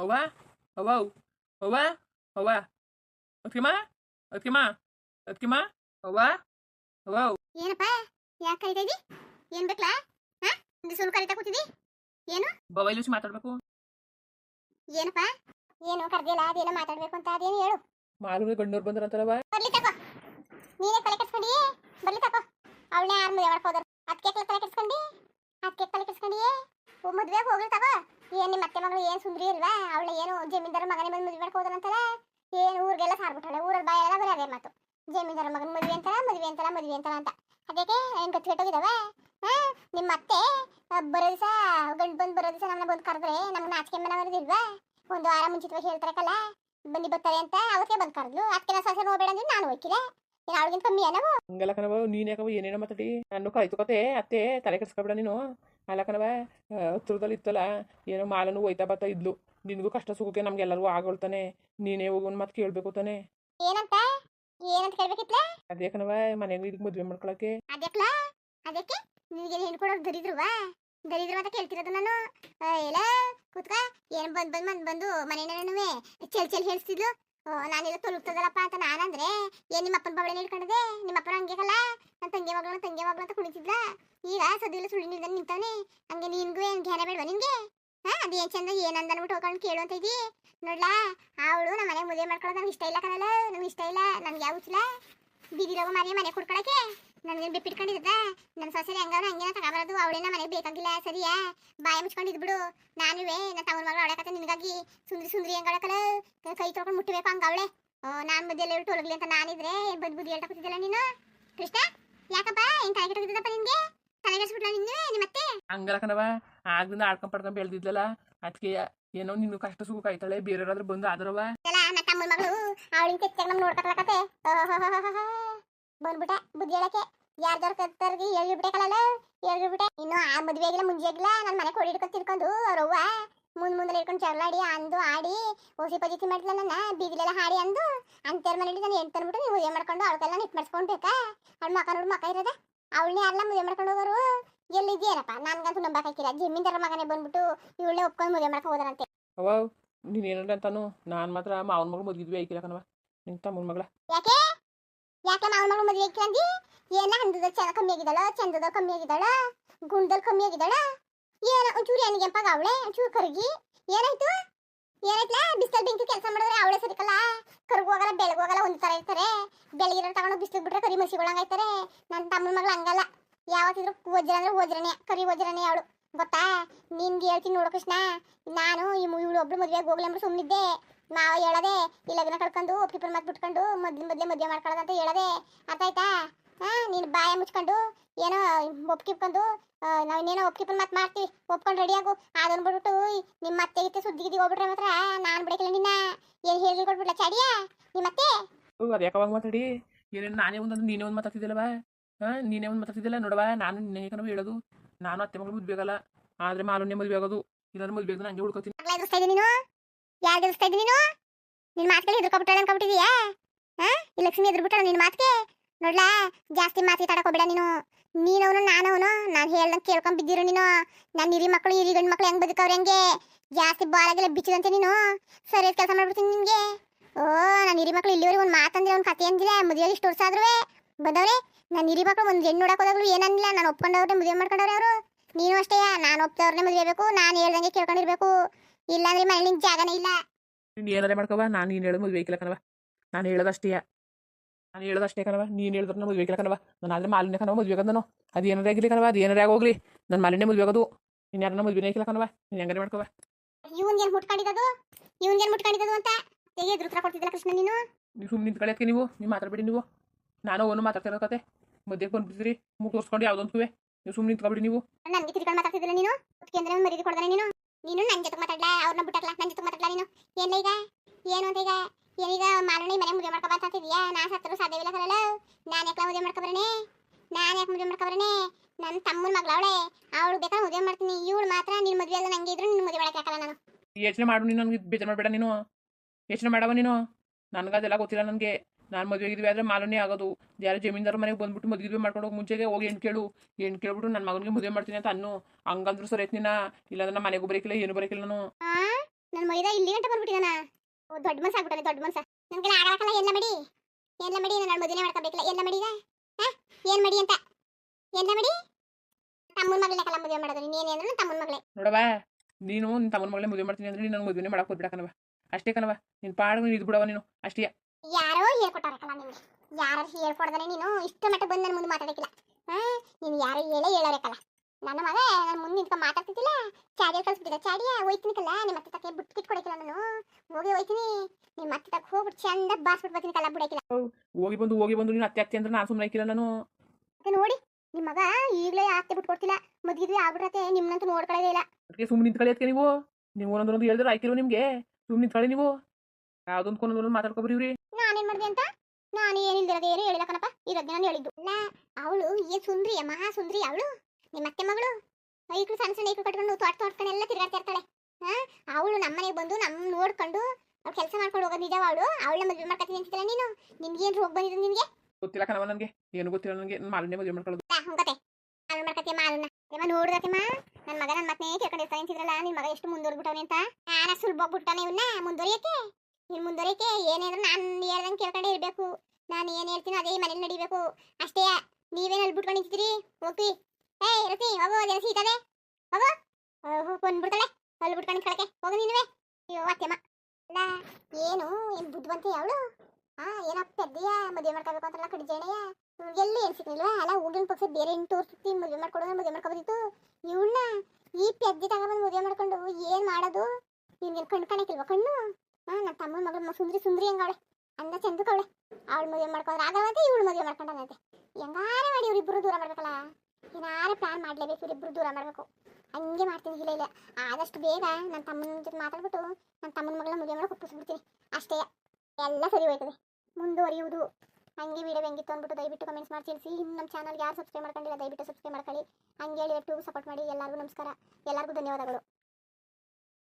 ಅವ್ವ Hello? Olá? Olá? ಅದ್ಕಿಮ್ಮ ಅದ್ಕಿಮ್ಮ ಅದ್ಕಿಮ್ಮ ಅವ್ವ ಅವ್ವ ಏನಪ್ಪ? ಯಾಕೆ ಕರಿತಾ ಇದ್ದಿ ಏನ್ ಬೇಕಲಾ? ಹಾ? ಸುಳ್ಳು ಕರಿತಾ ಕೂತಿದ್ದಿ? ಏನು? ಬವೈಲ್ ಯೂಸ್ ಮಾತಾಡ್ಬೇಕು. ಏನಪ್ಪ? ಏನು ಕರ್ದಿಲ್ಲ? ಅದೇನೋ ಮಾತಾಡ್ಬೇಕು ಅಂತ ಅದೇನು ಹೇಳು. ಮಾಲೂರು ಗಂಡೂರು ಬಂದ್ರಂತಾರವ ಬರ್ಲಿ ತಕೋ. ನೀನೇ ತಲೆ ಕೆಡ್ಸ್ಕೊಂಡಿ. ಬರ್ಲಿ ತಕೋ. ಅವಳನ್ನ ಯಾರ ಮದುವೆ ಮಾಡ್ಕೋದ್ರು ಅದಕ್ಕೆ ತಲೆ ಕೆಡ್ಸ್ಕೊಂಡಿ? ಅದಕ್ಕೆ ತಲೆ ಓ ಮದ್ವೆಗೆ ಹೋಗ್ಲಿ ತಗೋ ಏನ್ ನಿಮ್ಮ ಅತ್ತೆ ಮಗಳು ಏನ್ ಸುಂದ್ರಿ ಇಲ್ವಾ? ಅವಳ ಏನು ಜಮೀನ್ದಾರ ಮಗನೇ ಬಂದು ಮದುವೆ ಮಾಡ್ಕೋದ್ರಂತಲ್ಲ ಏನು ಊರಿಗೆಲ್ಲ ಸಾರ್ಬಿಟ್ಟಾಳೆ ಊರಲ್ಲಿ ಬಾಯೆಲ್ಲ ಬರೀ ಅದೇ ಮಾತು. ಜಮೀನ್ದಾರ ಮಗನ ಮದುವೆ ಅಂತಾರ ಮದುವೆ ಅಂತಾರ ಮದುವೆ ಅಂತಾರ ಅಂತ. ಅದಕ್ಕೆ ಏನ್ ಗಟ್ಟಿಗೆಟ್ಟೋಗಿದಾವ ಹಾ? ನಿಮ್ಮ ಅತ್ತೆ ಬರೋ ದಿವಸ, ಗಂಡು ಬಂದು ಬರೋ ದಿವಸ ನಮ್ಮನ್ನ ಬಂದು ಕರೆದ್ರೆ ನಮ್ಗೆ ನಾಚಿಕೆ ಮನೆ ಬರೋದಿಲ್ವಾ ಒಂದು ವಾರ ಮುಂಚಿತವಾಗಿ ಹೇಳ್ತಾರಕ್ಕಲ್ಲ ಬನ್ನಿ ಬರ್ತಾರೆ ಅಂತ ಅವತ್ತೇ ಬಂದು ಕರೆದ್ಲು. ಅದಕ್ಕೆ ನಾನು ಸೊಸೆ ನೋಡ್ಬೇಡ ಅಂದ್ರೆ ನಾನು ಹೋಗಿಲ್ಲ ಏನು ಅವಳಿಗಿಂತ ಕಮ್ಮಿ ಏನವ? ಹಂಗಲ್ಲ ಕಣವ ನೀನ್ ಯಾಕವ ಏನೇನೋ ಮಾತಾಡಿ? ನಾನು ಕಾಯ್ತುಕತೆ ಅತ್ತೆ ತಲೆ ಕೆಡ್ಸ್ಕೊಬೇಡ ನೀನು. ಅಲ್ಲ ಕಣವ ಹತ್ರದಲ್ಲಿ ಇತ್ತಲ್ಲ ಏನೋ ಮಾಲನು ಹೋಯ್ತಾ ಬರ್ತಾ ಇದ್ಲು. ನಿನಗೂ ಕಷ್ಟ ಸುಖಕ್ಕೆ ನಮ್ಗೆಲ್ಲರಿಗೂ ಆಗೋಳ್ತಾನೆ. ನೀನೇ ಹೋಗಿ ಒಂದು ಕೇಳ್ಬೇಕು ತಾನೆ. ಏನಂತ? ಏನಂತ ಕೇಳ್ಬೇಕಿತ್ಲೆ? ಅದೇ ಕಣವ ಮನೆಗೆ ಇದಕ್ಕೆ ಮದುವೆ ಮಾಡ್ಕೊಳಕ್ಕೆ. ಅದಕ್ಲ ಅದಕ್ಕೆ ನಿನಗೆ ಕೊಡೋರು ದರಿದ್ರುವಾ? ದರಿದ್ರು ಅಂತ ಕೇಳ್ತಿರೋದು ನಾನು. ಎಲ್ಲ ಕೂತ್ಕ. ಏನ್ ಬಂದ್ ಬಂದ್ ಬಂದ್ ಬಂದು ಮನೆಯೂ ಚೆಲ್ ಚೆಲ್ ಹೇಳ್ತಿದ್ಲು. ನಾನೆಲ್ಲ ತೊಲಗ್ತದಲ್ಲಪ್ಪ ಅಂತ ನಾನಂದ್ರೆ, ಏನ್ ನಿಮ್ಮ ಅಪ್ಪನ ಬಬಳೆ ನಿಲ್ಕೊಂಡಿದೆ ನಿಮ್ಮ ಅಪ್ಪನ ಹಂಗೇಗಲ್ಲ? ನನ್ನ ತಂಗಿ ಮಗಳು ತಂಗಿ ಮಗಳು ಅಂತ ಕುಣಿತಿದ್ಲ? ಈಗ ಸದ್ಯಲ್ಲ ಸುಳ್ಳಿ ನಿಲ್ದ ನಿಂತವನೆ. ಹಂಗೆ ನಿನ್ಗೂ ಏನ್ ಜ್ಞಾನ ಬೇಡವಾ ನಿನ್ಗೆ? ಹಾ, ಅದು ಏನ್ ಚಂದ ಏನಂದ ಅನ್ಬಿಟ್ಟು ಹೋಗ್ಕೊಂಡು ಕೇಳು ಅಂತ ಇದ್ದಿ. ನೋಡ್ಲಾ, ಅವಳು ನಮ್ಮ ಮನೆಗೆ ಮದುವೆ ಮಾಡ್ಕೊಳ್ಳೋದು ನಂಗೆ ಇಷ್ಟ ಇಲ್ಲ ಕಣಲ್ಲ ನಂಗೆ ಇಷ್ಟ ಇಲ್ಲ, ನನ್ಗೆ ಯಾವ ಹುಚ್ಚಲ ಬೀದಿರೋಗು ಮನೆ ಮನೆ ಕೊಡ್ಕೊಳಕ್ಕೆ? ನನಗೆ ಬಿಪ್ಪಿಟ್ಕೊಂಡಿದ್ದ ನನ್ನ ಸೊಸೆ ಹೆಂಗವ್ರು ಹಂಗೇನ ತಗೊಬರೋದು ಅವಳೇನ ಮನೆ ಬೇಕಾಗಿಲ್ಲ ಸರಿಯಾ? ಬಾಯ ಮುಚ್ಕೊಂಡಿದ್ ಬಿಡು. ನಾನುವೇ ನನ್ನ ತಮ್ಮ ಮಗಳು ಅವಳಕತ್ತೆ ನಿನಗಾಗಿ ಸುಂದ್ರಿ ಸುಂದ್ರಿ ಹೆಂಗಳಕಲ್ಲ ಕೈ ತೊಳ್ಕೊಂಡು ಮುಟ್ಟಬೇಕು ಹಂಗ ಅವಳೆ. ನಾನು ಮಧ್ಯೆಲ್ಲ ಇಟ್ಟು ತೊಲಗ್ಲಿ ಅಂತ ನಾನಿದ್ರೆ ಬದ್ ಬುದ್ಧಿ ಹೇಳ್ತಾ ಕೂತಿದ್ದಲ್ಲ ನೀನು? ಕೃಷ್ಣ ಯಾಕಪ್ಪ ಏನು ತಲೆ ಕೆಟ್ಟಿದ್ದಪ್ಪ ನಿನ್ಗೆ? ತಲೆ ಕೆಡಿಸ್ಬಿಟ್ಲ ನಿನ್ನೆ ನಿಮ್ಮತ್ತೆ ಹಂಗಲ್ಲ ಕಣವ ಆಗ್ಲಿಂದ ಆಡ್ಕೊಂಡ್ ಪಡ್ಕೊಂಡ್ ಬೆಳ್ದಿದ್ಲಲ್ಲ ಅದಕ್ಕೆ ಏನೋ ನಿನ್ನ ಕಷ್ಟ ಸುಖ ಕಾಯ್ತಾಳೆ ಬೇರೆಯವ್ರಾದ್ರೂ ಬಂದು ಆದ್ರವ ಎಲ್ಲ ತಮ್ಮನ ಮಗಳು ಅವಳಿನ ತೆಚ್ಚಾಗ ನಮ್ ನೋಡ್ಕೊಳಕತ್ತೆ ಬಂದ್ಬಿಟ್ಟೆ ಬುದ್ಧಿ ಹೇಳಕ್ಕೆ. ಯಾರ್ದಾರ ಕತ್ತರ್ಗಿ ಹೇಳ್ಬಿಟ್ಟೆ ಹೇಳ್ಬಿಟ್ಟೆ ಇನ್ನು ಆ ಮದುವೆ ಆಗಿಲ್ಲ, ಮುಂಜೆ ಆಗಿಲ್ಲ ನನ್ನ ಮನೆ ಕೊಡಿ ಹಿಡ್ಕೊಂಡು ತಿನ್ಕೊಂಡು ಅವ್ರವ್ವ ಮುಂದ್ ಮುಂದೆ ಹಿಡ್ಕೊಂಡು ಜಗಳಾಡಿ ಅಂದು ಆಡಿ, ಓಸಿ ಪಜಿತಿ ಮಾಡ್ತಿಲ್ಲ ನನ್ನ, ಬೀದಿಲೆಲ್ಲ ಹಾಡಿ ಅಂದು, ಅಂತೇರ್ ಮನೇಲಿ ನಾನು ಎಂಟು ತಂದ್ಬಿಟ್ಟು ನೀವು ಮದುವೆ ಮಾಡ್ಕೊಂಡು ಅವಳಕ್ಕೆಲ್ಲ ನಿಟ್ ಮಾಡಿಸ್ಕೊಂಡ್ಬೇಕಾ ಅವ್ಳ ಮಕ್ಕ ನೋಡಿ, ಮಕ್ಕ ಇರೋದೆ. ಅವಳನ್ನೇ ಯಾರಲ್ಲ ಮದುವೆ ಮಾಡ್ಕೊಂಡು ಹೋಗೋರು? ಎಲ್ಲಿದ್ಯೇನಪ್ಪ ನನ್ಗಂತೂ ನಂಬಕ್ಕಾಕಿಲ್ಲ ಜಮೀನ್ದಾರ ಮಗನೇ ಬಂದ್ಬಿಟ್ಟು ಇವಳನ್ನೇ ಒಪ್ಕೊಂಡು ಮದುವೆ ಮಾಡ್ಕೊಂಡು ಹೋದ್ರಂತೆ. ನೀನ್ ಏನಂದ್ರೆ ಅಂತಾನು? ನಾನು ಮಾತ್ರ ಮಾವನ ಮಗಳು ಮದುವೆ ಐಕಿಲ್ಲ ಕಣವ ತಮ್ಮನ ಮಗಳ. ಯಾಕೆ? ಯಾಕೆ ಮಾವನ ಮಗಳು ಮದುವೆ ಅಂದಿ? ಏನ ಹಂದದ ಚೆನ್ನ ಕಮ್ಮಿ ಆಗಿದಳ, ಚಂದದ ಕಮ್ಮಿ ಆಗಿದಳ ಗುಂಡದಲ್ಲಿ ಕಮ್ಮಿ ಆಗಿದಳ? ಏನ ಒಂಚೂರು ಏನಿಗೆ ಎಂಪಾಗ ಅವಳೆ ಒಂಚೂರು ಕರಗಿ? ಏನಾಯ್ತು? ಏನಾಯ್ತಲ್ಲ ಬಿಸಿಲು ಬೆಂಕಿ ಕೆಲಸ ಮಾಡಿದ್ರೆ ಅವಳೆ ಸರಿಕಲ್ಲ? ಕರ್ಗೋಗಲ್ಲ ಬೆಳಗೋಗಲ್ಲ ಒಂದು ಥರ ಇರ್ತಾರೆ. ಬೆಳಗಿರೋ ತಗೊಂಡು ಬಿಸಿಲು ಬಿಟ್ರೆ ಕರಿ ಮಸಿಗಳಂಗಾಯ್ತಾರೆ ನನ್ನ ತಮ್ಮನ ಮಗಳು ಹಂಗಲ್ಲ. ಯಾವತ್ತಿದ್ರು ವಜ್ರ ಅಂದ್ರೆ ವಜ್ರನೇ ಕರಿ ವಜ್ರನೇ ಅವಳು. ಗೊತ್ತಾ? ನಿನ್ಗೆ ಹೇಳ್ತೀನಿ ನೋಡು ಕೃಷ್ಣ. ನಾನು ಈ ಇವಳು ಒಬ್ರು ಮದುವೆಗೆ ಹೋಗ್ಲಿ ಅಂದ್ರೆ ಸುಮ್ಮನಿದ್ದೆ ಮಾವ ಹೇಳದೆ ಈ ಲಗ್ನ ಕಳ್ಕೊಂಡು ಪೇಪರ್ ಮಾತು ಬಿಟ್ಕೊಂಡು ಮೊದ್ಲು ಮದ್ವೆ ಮದುವೆ ಮಾಡ್ಕೊಳ್ಳೋದಂತ ಹೇಳದೆ. ಅರ್ಥ ಆಯ್ತಾ? ಹಾ, ನೀನು ಬಾಯ ಮುಚ್ಕೊಂಡು ಏನೋ ಒಪ್ಕಿಪ್ಕೊಂಡು ನಾವೇನೇನೋ ಒಪ್ಕಿಪುರ ಮಾತು ಮಾಡ್ತೀವಿ. ಒಪ್ಕೊಂಡು ರೆಡಿ ಆಗು. ಅದನ್ನ ಬಿಟ್ಬಿಟ್ಟು ನಿಮ್ಮ ಅತ್ತೆ ಗಿತ್ತೆ ಸುದ್ದಿ ಗಿದ್ದಿ ಹೋಗ್ಬಿಟ್ರೆ ಮಾತ್ರ ನಾನು ಬಿಡಕಿಲ್ಲ ನಿನ್ನ. ಏನು ಹೇಳಿ ಕೊಟ್ಬಿಡ್ಲ ಚಾಡಿಯಾ? ನಿಮ್ಮ ಅತ್ತೆ? ಅದು ಯಾಕವಾಗ ಮಾತಾಡಿ? ಏನೇನು ನಾನೇ ಒಂದೊಂದು ನೀನೇ ಒಂದು ಬಾ ಹಾಂ, ನೀನೇ ಒಂದು ಮಾತಾಡ್ತಿದ್ದಿಲ್ಲ ನೋಡವಾ ನಾನು ಹೇಳೋದು. ನಾನು ಅತ್ತೆ ಮಗಳು ಮದುವೆ ಆದ್ರೆ ಮಾಲೂನ್ಯ ಮದುವೆ ಆಗೋದು, ಇಲ್ಲಾಂದ್ರೆ ಮದುವೆ ನಂಗೆ ಹಂಗೆ ಹುಡ್ಕೋತೀನಿ ಎದುರಿಸ್ತಾ ಇದ್ದೀನಿ ನೀನು? ಯಾರು ಎದುರಿಸ್ತಾ ಇದ್ದೀನಿ ನೀನು? ನಿನ್ನ ಮಾತಿಗೆ ಹೆದರ್ಕೊಬಿಟ್ಟಾಳ ಅನ್ಕೊಬಿಟ್ಟಿದ್ಯಾ? ಹಾ ಈ ಲಕ್ಷ್ಮಿ ಎದುರ್ಬಿಟ್ಟಾಳ ನಿನ್ನ ಮಾತಿಗೆ? ನೋಡ್ಲಾ, ಜಾಸ್ತಿ ಮಾತಿ ತಡಕೋಬೇಡ ನೀನು. ನೀನವನು ನಾನವನು ನಾನು ಹೇಳ್ದಂಗೆ ಕೇಳ್ಕೊಂಡ್ ಬಿದ್ದಿರು ನೀನು. ನನ್ನ ಹಿರಿ ಮಕ್ಕಳು ಹಿರಿ ಗಂಡು ಮಕ್ಳು ಹೆಂಗ್ ಬದುಕವ್ರೆ ಹೆಂಗೆ? ಜಾಸ್ತಿ ಬಾಳಾಗೆಲ್ಲ ಬಿಚ್ಚಿದಂತೆ ನೀನು. ಸರಿ ಕೆಲಸ ಮಾಡ್ಬಿಡ್ತೀನಿ ನಿಂಗೆ ಓ ನನ್ನ ಹಿರಿ ಮಕ್ಳು ಇಲ್ಲಿವರೆಗೆ ಒಂದು ಮಾತಂದ್ರೆ ಒಂದು ಕತೆ ಅಂದಿಲ್ಲ. ಮದುವೆ ಇಷ್ಟು ವರ್ಷ ಆದ್ರೂ ಬಂದವ್ರೆ ನನ್ನ ಹಿರಿ ಮಕ್ಳು ಒಂದು ಹೆಣ್ಣು ನೋಡಕ್ ಏನನ್ನಿಲ್ಲ ನಾನು ಒಪ್ಕೊಂಡವ್ರೆ ಮದುವೆ ಮಾಡ್ಕೊಂಡವ್ರೆ ಅವರು. ನೀನು ಅಷ್ಟೇ ನಾನು ಒಪ್ತವ್ರನ್ನೇ ಮದುವೆ ಬೇಕು ನಾನು ಹೇಳ್ದಂಗೆ ಕೇಳ್ಕೊಂಡಿರ್ಬೇಕು. ಇಲ್ಲಾಂದ್ರೆ ಮನೇಲಿ ಜಾಗನೇ ಇಲ್ಲ. ನೀನು ಏನಾದ್ರೆ ಮಾಡ್ಕವ ನಾನು ನೀನು ಹೇಳೋದು ಮದುವೆ ಕಣವ ನಾನು ಹೇಳೋದಷ್ಟೇ. ನಾನು ಹೇಳೋದಷ್ಟೇ ಕಣವ ನೀನು ಹೇಳಿದ್ರೆ ನಾನು ಮದುವೆ ಐಕಿಲ್ಲ ಕಣವ ನಾನು ಆದರೆ ಮಾಲಿನ್ಯ ಕಣವ ಮದುವೆ ನಾನು ಅದು ಏನಾರೇ ಆಗಿರಲಿ ಕಣವ ಅದು ಏನಾರೇ ಆಗೋಗ್ಲಿ. ನನ್ನ ಮಾಲಿನ್ಯ ಮದುವೆ ಆಗೋದು. ನೀನು ಯಾರನ್ನ ಮದುವೆ ಐಕಿಲ್ಲ ಕಣವ ನೀನು ಹೆಂಗಾರೆ ಮಾಡ್ಕವ ಇವನ್ಗೇನ್ ಮುಟ್ಕೊಂಡಿದ್ದದು ಏನು ಮುಟ್ಕೊಂಡಿದ್ದದು ಅಂತ? ತೆಗೆ ಉತ್ತರ ಕೊಡ್ತಿದ್ದಿಲ್ಲ ಕೃಷ್ಣ ನೀನು? ನೀವು ಸುಮ್ಮನೆ ನಿಂತ್ಕೊಳ್ಳೋದಕ್ಕೆ ನೀವು. ನೀವು ಮಾತಾಡ್ಬೇಡಿ ನೀವು. ನಾನು ಅವನು ಮಾತಾಡ್ತಿರೋ ಕತೆ. ಮಧ್ಯಕ್ಕೆ ಬಂದ್ಬಿಡ್ತೀರಿ ಮುಗ್ ತೋರಿಸ್ಕೊಂಡು ಯಾವ್ದೊಂದು ನೀವು ಸುಮ್ಮನೆ ನಿಂತ್ಕೊಬಿಡಿ ನೀವು. ನನಗೆ ತಿರ್ಕೊಂಡು ಮಾತಾಡ್ತಿದ್ದಿಲ್ಲ ನೀನು? ಅಂದ್ರೆ ಮರ್ಯಾದೆ ಕೊಡ್ದಾನೆ ನೀನು? ನೀನು ನನ್ನ ಜೊತೆ ಮಾತಾಡ್ಲಾ? ಅವ್ರನ್ನ ಬಿಟ್ಟಕ್ಲಾ? ನನ್ನ ಜೊತೆ ಮಾತಾಡ್ಲಾ ನೀನು? ಏನಿಲ್ಲ ಈಗ? ಏನು ಅಂತ ಈಗ? ಏನೀಗ ಮಾಲೂನಿ ಮನೆ ಮುಗಿ ಮಾಡ್ಕೊ ಅಂತಿದ್ಯಾ? ನಾ ಸತ್ತರು ಸಾಧ್ಯವಿಲ್ಲ ಕರಲ್ಲ ನಾನು ಯಾಕೆ ಮದುವೆ ಮಾಡ್ಕೊಬರನೆ ನಾನು ಯಾಕೆ ಮದುವೆ ಮಾಡ್ಕೊಬರನೆ ನನ್ನ ತಮ್ಮನ ಮಗಳವಳೆ ಅವಳೆ. ಬೇಕಾದ್ರೆ ಮದುವೆ ಮಾಡ್ತೀನಿ. ಇವಳು ಮಾತ್ರ ನಿನ್ನ ಮದುವೆ ಅಲ್ಲ ನಂಗೆ ಇದ್ರು ನಿನ್ನ ಮದುವೆ ಮಾಡಕ್ಕೆ ನಾನು? ಯೋಚನೆ ಮಾಡು ನೀನು ನನಗೆ ಬೇಜಾರು ಮಾಡಬೇಡ ನೀನು. ಯೋಚನೆ ಮಾಡವ ನೀನು. ನನಗೆ ಅದೆಲ್ಲ ಗೊತ್ತಿಲ್ಲ ನನಗೆ. ನಾನು ಮದುವೆ ಆಗಿದ್ವಿ ಆದರೆ ಮಾಲನ್ನೇ ಆಗೋದು. ಯಾರೋ ಜಮೀನ್ದಾರ ಮನೆಗೆ ಬಂದ್ಬಿಟ್ಟು ಮದುವೆ ಮಾಡ್ಕೊಂಡು ಮುಂಚೆಗೆ ಹೋಗಿ ಹೆಣ್ಣು ಕೇಳು. ಹೆಣ್ಣು ಕೇಳ್ಬಿಟ್ಟು ನನ್ನ ಮಗನಿಗೆ ಮದುವೆ ಮಾಡ್ತೀನಿ ಅಂತ ಅನ್ನು. ಹಂಗಂದ್ರು ಸರ್ ನಿನ್ನ ಇಲ್ಲಾಂದ್ರೆ ನಮ್ಮ ಮನೆಗೂ ಬರೋಕಿಲ್ಲ ಏನು ಬರೋಕಿಲ್ಲ ನಾನು. ನನ್ನ ಮೈದ ಇಲ್ಲಿ ಗಂಟೆ ಬಂದ್ಬಿಟ್ಟಿದ್ದಾನ ದೊಡ್ಡ ಮನ್ಸ ಆಗ್ಬಿಟ್ಟಾನೆ ದೊಡ್ಡ ಮನ್ಸ. ನನಗೆ ಆಗಲ್ಲ ಎಲ್ಲ ಮಡಿ. ಎಲ್ಲ ಮಡಿ ನಾನು ಮದುವೆ ಮಾಡ್ಕೋಬೇಕಿಲ್ಲ. ಎಲ್ಲ ಮಡಿ ಏನು ಮಡಿ ಅಂತ? ಎಲ್ಲ ಮಡಿ? ತಮ್ಮನ ಮಗಳೇ ಕಲ್ಲ ಮದುವೆ ಮಾಡೋದು. ನೀನು ಅಂದ್ರೆ ತಮ್ಮನ ಮಗಳೇ. ನೋಡವ ನೀನು ನಿನ್ನ ತಮ್ಮನ ಮಗಳೇ ಮದುವೆ ಮಾಡ್ತೀನಿ ಅಂದ್ರೆ ನನಗೆ ಮದುವೆ ಮಾಡಕ್ಕೆ ಹೋಗ್ಬಿಡ ಅಷ್ಟೇ ಕಣವ ನಿನ್ನ ಪಾಡು ನೀನು ಇದು ಬಿಡವ ನೀನು. ಅಷ್ಟೇ. ಯಾರೋ ಹೇಳ್ಕೊಟ್ಟಾರಕ್ಕಲ್ಲ ನಿಮಗೆ. ಯಾರು ಹೇಳ್ಕೊಡ್ದಾನೆ ನೀನು? ಇಷ್ಟು ಮಟ್ಟ ಬಂದು ನನ್ನ ಮುಂದೆ ಮಾತಾಡಕ್ಕಿಲ್ಲ ಹಾ? ನೀನು ಯಾರು ಹೇಳೇ ಹೇಳೋರಕ್ಕಲ್ಲ. ನನ್ನ ಮಗ ನನ್ನ ಮುಂದೆ ನಿಂತ್ಕೊಂಡು ಮಾತಾಡ್ತಿದ್ದಿಲ್ಲ? ಚಾಡಿಯ ಕಳ್ಸ್ಬಿಟ್ಟಿದ್ದ? ಚಾಡಿಯ? ಹೋಯ್ತಿನಿಕಲ್ಲ? ನಿಮ್ಮ ಅತ್ತೆ ತಕ್ಕೆ ಬಿಟ್ಟು ಕಿಟ್ಕೊಡಕ್ಕಿಲ್ಲ ನಾನು. ಹೋಗಿ ಹೋಯ್ತೀನಿ. ನಿಮ್ಮ ಅತ್ತೆ ತಕ್ಕ ಹೋಗ್ಬಿಟ್ಟು ಚಂದ ಬಾಸ್ಬಿಟ್ಟು ಬರ್ತೀನಿ ಕಲ್ಲ ಬಿಡಕ್ಕಿಲ್ಲ ಹೋಗಿ ಬಂದು ಹೋಗಿ ಬಂದು ನೀನು ಅತ್ತೆ ಅತ್ತೆ ಅಂದ್ರೆ ನಾನು ಸುಮ್ಮನೆ ಹಾಕಿಲ್ಲ ನಾನು. ಮತ್ತೆ ನೋಡಿ ನಿಮ್ಮ ಮಗ ಈಗಲೇ ಅತ್ತೆ ಬಿಟ್ಕೊಡ್ತಿಲ್ಲ ಮದ್ಗಿದ್ವಿ ಆಗ್ಬಿಡತ್ತೆ ನಿಮ್ಮನ್ನಂತೂ ನೋಡ್ಕೊಳ್ಳೋದೇ ಇಲ್ಲ. ಅದಕ್ಕೆ ಸುಮ್ಮನೆ ನಿಂತ್ಕೊಳ್ಳಿ ಅದಕ್ಕೆ ನೀವು. ನೀವು ಒಂದೊಂದು ಹೇಳಿದ್ರೆ ಆಯ್ತಿರೋ ನಿಮಗೆ? ಸುಮ್ಮನೆ ನಿಂತ್ಕೊಳ್ಳಿ ನೀವು. ಯಾವುದೊಂದು ಮಾತಾಡ್ಕೊಬ್ರಿ ಇವ್ರಿ. ನಾನೇನ್ ಮಾಡ್ದೆ ಅಂತ? ನಾನು ಏನಿಲ್ದಿರೋದು ಏನು ಹೇಳಿಲ್ಲ ಕಣಪ್ಪ. ಇರೋದು ನಾನು ಹೇಳಿದ್ದು. ಅಲ್ಲ ಅವಳು ಈ ಸುಂದ್ರಿ ಮಹಾ ಸುಂದ್ರಿ ಅವಳು. ನಿಮ್ಮ ಅತ್ತೆ ಮಗಳು. ಐಕ್ಳು ಸಣ್ಣ ಸಣ್ಣ ಐಕ್ಳು ಕಟ್ಕೊಂಡು ತೋಟ ತೋಟ್ಕೊಂಡು ಎಲ್ಲ ತಿರ್ಗಾಡ್ತಾ ಇರ್ತಾಳೆ. ಹಾ? ಅವಳು ನಮ್ಮನೆಗೆ ಬಂದು ನಮ್ಮ ನೋಡ್ಕೊಂಡು ಅವ್ಳು ಕೆಲಸ ಮಾಡ್ಕೊಂಡು ಹೋಗೋದು ನಿಜ ಅವಳು? ಅವಳ ಮದುವೆ ಮಾಡ್ಕೊತೀನಿ ಅಂತಿದ್ದಲ್ಲ ನೀನು? ನಿನ್ಗೇನು ರೋಗ ಬಂದಿದ್ದು ನಿನ್ಗೆ? ಗೊತ್ತಿಲ್ಲ ಕಣವ ನನಗೆ. ಏನು ಗೊತ್ತಿಲ್ಲ ನನಗೆ. ನನ್ನ ಮಾಲನ್ನೇ ಮದುವೆ ಮಾಡ್ಕೊಳ್ಳೋದು. ಹಂಗತೆ ಅವಳು ಮಾಡ್ಕತ್ತೀಯ ಮಾಲನ್ನ? ಏಮ ನೋಡ್ದತ್ತೆಮ್ಮ ನನ್ನ ಮಗ ನನ್ನ ಮತ್ತೆ ಕೇಳ್ಕೊಂಡಿರ್ತಾನೆ ಅಂತಿದ್ರಲ್ಲ ನಿನ್ ಮಗ ಎಷ್ಟು ಮುಂದುವರ್ಬಿಟ್ಟವನೆ ಅಂತ? ನಾನು ಸುಲಭ ಬಿಟ್ಟಾನೆ ಇವನ್ನ ಮುಂದುವರಿಯಕ್ಕೆ? ನೀನು ಮುಂದುವರಿಕೆ ಏನೇಂದ್ರೆ ನಾನು ಹೇಳ್ದಂಗೆ ಕೇಳ್ಕೊಂಡೇ ಇರಬೇಕು. ನಾನು ಏನು ಹೇಳ್ತೀನಿ ಅದೇ ಮನೇಲಿ ನಡಿಬೇಕು. ಅಷ್ಟೇ, ನೀವೇನು ಅಲ್ಲಿ ನಿಂತಿದ್ದೀರಿ? ಹೋಗ್ತೀವಿ ಏಯ್, ರತಿ, ಹೋಗೋ ಅದೇನು ಸೀತದೆ ಹೋಗೋ. ಅಲ್ಲಿ ಬಿಟ್ಕೊಂಡು ಕಳಕೆ ಹೋಗು ನೀನುವೆ. ಅಯ್ಯೋ, ಅತ್ತೆಮ್ಮ. ಅಲ್ಲ, ಏನು ಏನು ಬುದ್ಧಿವಂತ ಅವಳು ಹಾ ಏನಪ್ಪ ಪೆದ್ದೆಯ, ಮದುವೆ ಮಾಡ್ಕೋಬೇಕು ಅಂತಾರಲ್ಲ ಕಡಿಜೇಣೆಯ ಎಲ್ಲಿ ಏನ್ ಸಿಕ್ಕಿಲ್ವಾ ಅಲ್ಲ ಹೋಗಿನ ಪಕ್ಷ ಬೇರೆ ಹೆಣ್ಣು ತೋರಿಸ್ತಿ ಮದುವೆ ಮಾಡ್ಕೊಡೋದು ಮದುವೆ ಮಾಡ್ಕೊಬೋದಿತ್ತು. ಇವನ್ನ ಈ ಪೆದ್ದಿ ತಗೊಂಡ್ಬಂದು ಮದುವೆ ಮಾಡ್ಕೊಂಡು ಏನ್ ಮಾಡೋದು? ಇವ್ನಿಗೆ ಕಣ್ಕಾಣಕ್ಕಿಲ್ವ ಕಣ್ಣು? ಹಾ ನನ್ನ ತಮ್ಮನ ಮಗಳು ಸುಂದ್ರಿ ಸುಂದ್ರಿ ಅವಳೆ ಅಂದ ಚಂದಕ್ಕೆ ಅವಳೆ ಅವಳು ಮದುವೆ ಮಾಡ್ಕೊಂಡ್ರೆ ಆಗವಂತೆ ಇವಳು ಮದುವೆ ಮಾಡ್ಕೊಂಡಂತೆ ಹೆಂಗಾರ ಮಾಡಿ ಇವ್ರಿಬ್ರು ದೂರ ಮಾಡ್ಬೇಕಲ್ಲ? ಏನಾರ ಪ್ಲಾನ್ ಮಾಡ್ಲೇಬೇಕು ಇವ್ರಿಬ್ರು ದೂರ ಮಾಡಬೇಕು. ಹಂಗೆ ಮಾಡ್ತೀನಿ ಇಲ್ಲ ಇಲ್ಲ ಆದಷ್ಟು ಬೇಗ ನನ್ನ ತಮ್ಮನ ಜೊತೆ ಮಾತಾಡ್ಬಿಟ್ಟು ನನ್ನ ತಮ್ಮನ ಮಗಳನ್ನ ಮದುವೆ ಮಾಡಕ್ಕೆ ಒಪ್ಪಿಸ್ಬಿಡ್ತೀನಿ. ಅಷ್ಟೇ. ಎಲ್ಲ ಸರಿ ಹೋಯ್ತದೆ. ಮುಂದುವರಿಯುವುದು. ಹಂಗೆ ವಿಡಿಯೋ ಹೆಂಗಿತ್ತು ಅಂದ್ಬಿಟ್ಟು ದಯವಿಟ್ಟು ಕಮೆಂಟ್ಸ್ ಮಾಡಿ ತಿಳಿಸಿ. ಇನ್ನು ನಮ್ಮ ಚಾನಲ್ಗೆ ಯಾರು ಸಬ್ಸ್ಕ್ರೈಬ್ ಮಾಡ್ಕೊಂಡಿಲ್ಲ, ದಯವಿಟ್ಟು ಸಬ್ಸ್ಕ್ರೈಬ್ ಮಾಡ್ಕೊಳ್ಳಿ. ಹಂಗೆ ಹೇಳಿ ಟೂಬ್ ಸಪೋರ್ಟ್ ಮಾಡಿ. ಎಲ್ಲರಿಗೂ ನಮಸ್ಕಾರ. ಎಲ್ಲರಿಗೂ ಧನ್ಯವಾದಗಳು.